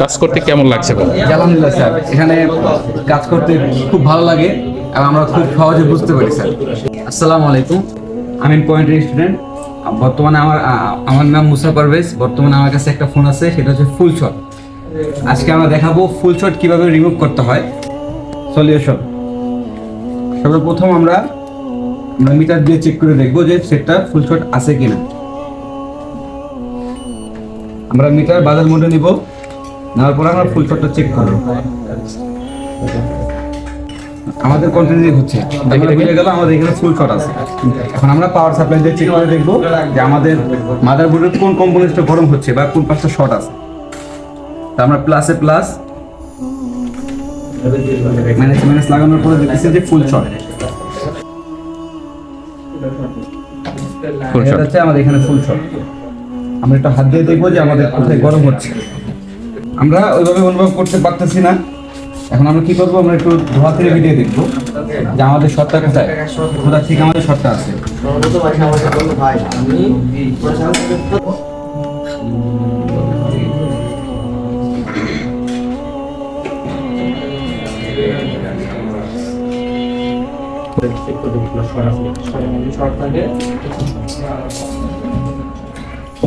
কাজ করতে কেমন লাগছে আলহামদুলিল্লাহ স্যার। এখানে কাজ করতে খুব ভালো লাগে এবং আমরা খুব সহজে বুঝতে পারি, স্যার। আসসালামু আলাইকুম। আমি পয়েন্ট স্টুডেন্ট বর্তমানে আমার আমার নাম মুসা পারভেজ। বর্তমানে আমার কাছে একটা ফোন আছে, সেটা হচ্ছে ফুল শট। আজকে আমরা দেখাবো ফুল শট কীভাবে রিমুভ করতে হয়। সলিউশন। সর্বপ্রথম আমরা আমরা মিটার দিয়ে চেক করে দেখব যে সেটটা ফুল শট আছে কিনা। আমরা মিটার বাজার মোডে নিব। নেওয়ার পর আমরা ফুল শটটা চেক করব। আমাদের কন্টিনিউ হচ্ছে। দেখে বুঝে গেল আমাদের এখানে ফুল শট আছে। এখন আমরা পাওয়ার সাপ্লাই দিয়ে চেক করে দেখব যে আমাদের মাদারবোর্ডের কোন কম্পোনেন্টটা গরম হচ্ছে বা কোন পাঁচটা শর্ট আছে। তা আমরা প্লাসে প্লাস মাইনাস মাইনাস লাগানোর পরে দেখতেছি যে ফুল শট ফুল এটা শট হচ্ছে আমাদের এখানে ফুল শট আমরা একটু হাত দিয়ে দেখব যে আমাদের কোথায় গরম হচ্ছে। আমরা ওইভাবে অনুভব করতে পারতেছি না। এখন আমরা কি করব? আমরা একটু ধোয়া থেকে ভিডিও দেখব যে আমাদের শটটা কোথায়। কোথা থেকে আমাদের শটটা আছে?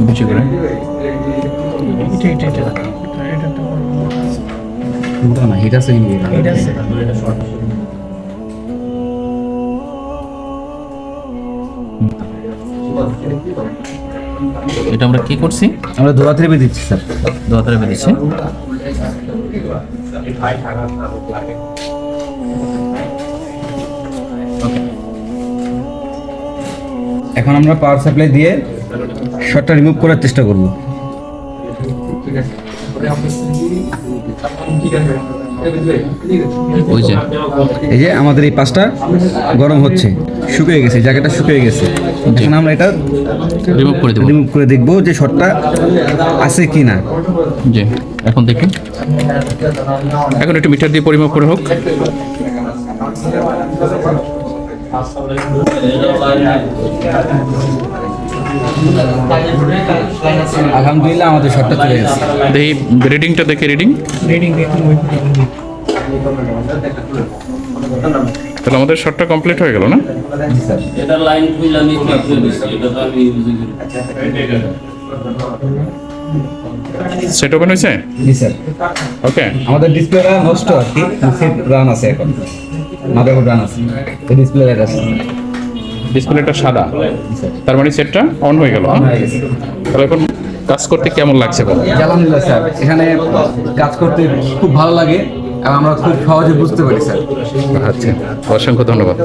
বেশি করে না এটা আমরা কি করছি? আমরা ধোয়া থেকে দিচ্ছি স্যার। দোয়াতারে বেঁধেছি এখন আমরা পাওয়ার সাপ্লাই দিয়ে শটটা রিমুভ করার চেষ্টা করব। ওই যে। এই যে আমাদের এই পাশটা গরম হচ্ছে শুকিয়ে গেছে জায়গাটা শুকিয়ে গেছে। এখন আমরা এটা রিমুভ করে দেবো। রিমুভ করে দেখব যে শটটা আছে কি না। জি এখন দেখি। এখন একটু মিটার দিয়ে পরিমাপ করে হোক। আলহামদুলিল্লাহ আমাদের শটটা চলে গেছে। দেখি রিডিংটা দেখে রিডিং রিডিং তাহলে আমাদের শটটা কমপ্লিট হয়ে গেল না? স্যার এটা লাইন আমি এটা তো আমি সেট ওপেন হয়েছে? জি স্যার। ওকে আমাদের ডিসপ্লেটা নষ্ট আর কি রান আছে এখন। মাদারবোর্ড রান আছে। ডিসপ্লে লাইট আছে। ডিসপ্লেটা সাদা। তার মানে সেটটা অন হয়ে গেল তাহলে এখন কাজ করতে কেমন লাগছে বলো? আলহামদুলিল্লাহ স্যার এখানে কাজ করতে খুব ভালো লাগে আর আমরা খুব সহজে বুঝতে পারি স্যার। আচ্ছা অসংখ্য ধন্যবাদ।